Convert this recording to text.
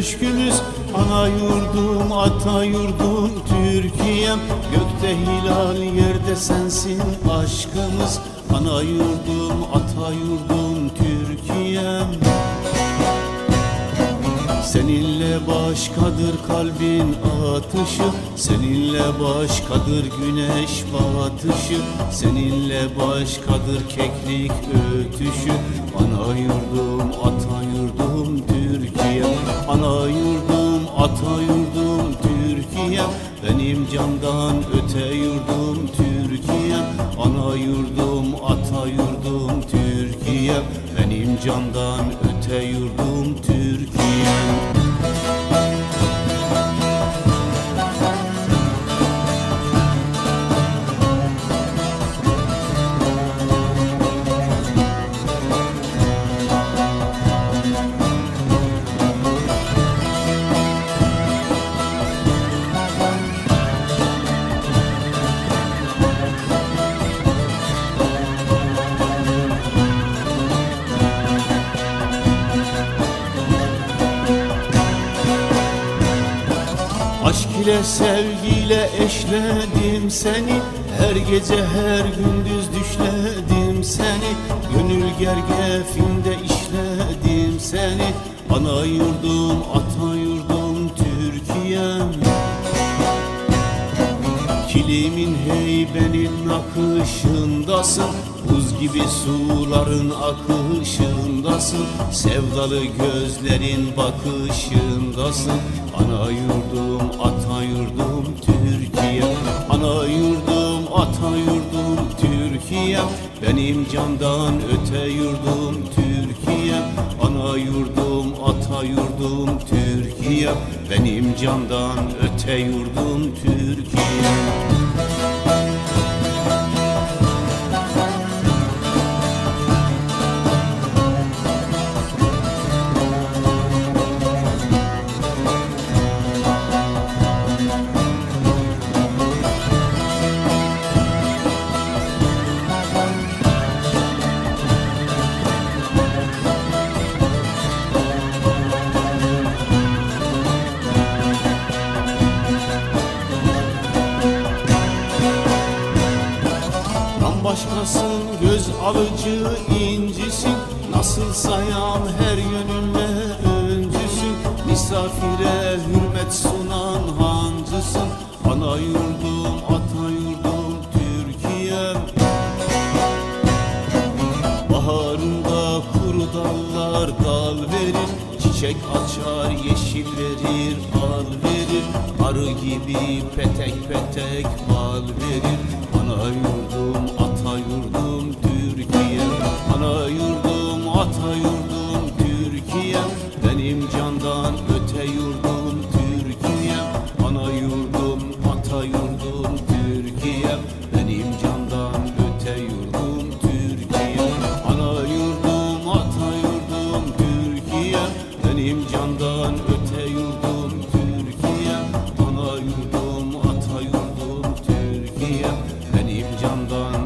köşkümüz Ana yurdum, ata yurdum, Türkiye'm. Gökte hilal, yerde sensin aşkımız. Ana yurdum, ata yurdum, Türkiye'm. Seninle başkadır kalbin atışı. Seninle başkadır güneş batışı. Seninle başkadır keklik ötüşü. Ana yurdum, ata ata yurdum Türkiye. Benim candan öte yurdum Türkiye. Ana yurdum, ata yurdum Türkiye. Benim candan öte Aşk ile sevgiyle eşledim seni. Her gece her gündüz düşledim seni. Gönül gergefinde işledim seni. Ana yurdum, ata yurdum Türkiye'm. Kilimin heybenin akışındasın. Buz gibi suların akışındasın. Sevdalı gözlerin bakışındasın Ana yurdum, ata yurdum Türkiye. Ana yurdum, ata yurdum Türkiye. Benim candan öte yurdum Türkiye. Ana yurdum, ata yurdum Türkiye. Benim candan öte yurdum Türkiye Bambaşkasın göz alıcı incisin. Nasıl sayan her yönünle öncüsün. Misafire hürmet sunan hancısın. Ana yurdum, ata yurdum Türkiye'm. Baharında kuru dallar dal verir. Çiçek açar yeşil verir al verir. Arı gibi petek petek bal verir. Ana yurdum ata yurdum Türkiye. Ana yurdum ata yurdum Türkiye. Benim candan öte yurdum Türkiye. Ana yurdum ata yurdum Türkiye. Benim candan öte yurdum Türkiye. Ana yurdum ata yurdum Türkiye. Benim candan öte yurdum Ana yurdum ata yurdum Türkiye. Benim candan